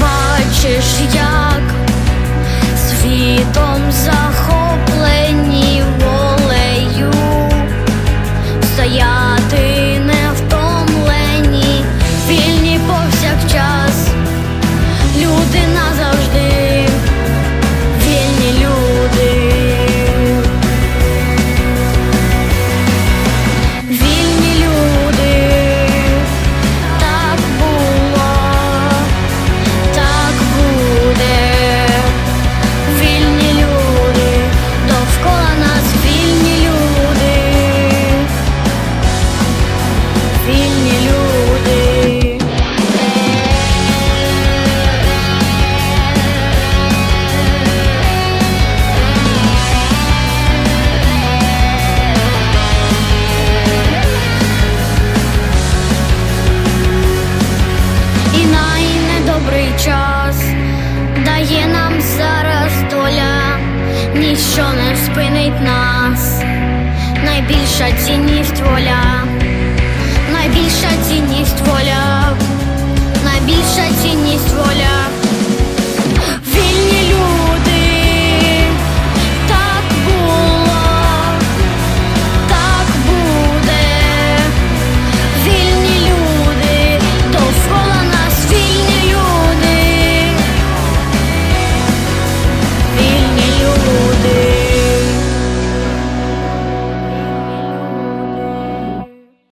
бачиш, як світом захоплені волею стояти невтомлені, вільні повсякчас. цінні люди. Час дає нам зараз доля, ніщо не спинить нас. Найбільша цінність воля найбільша цінність воля.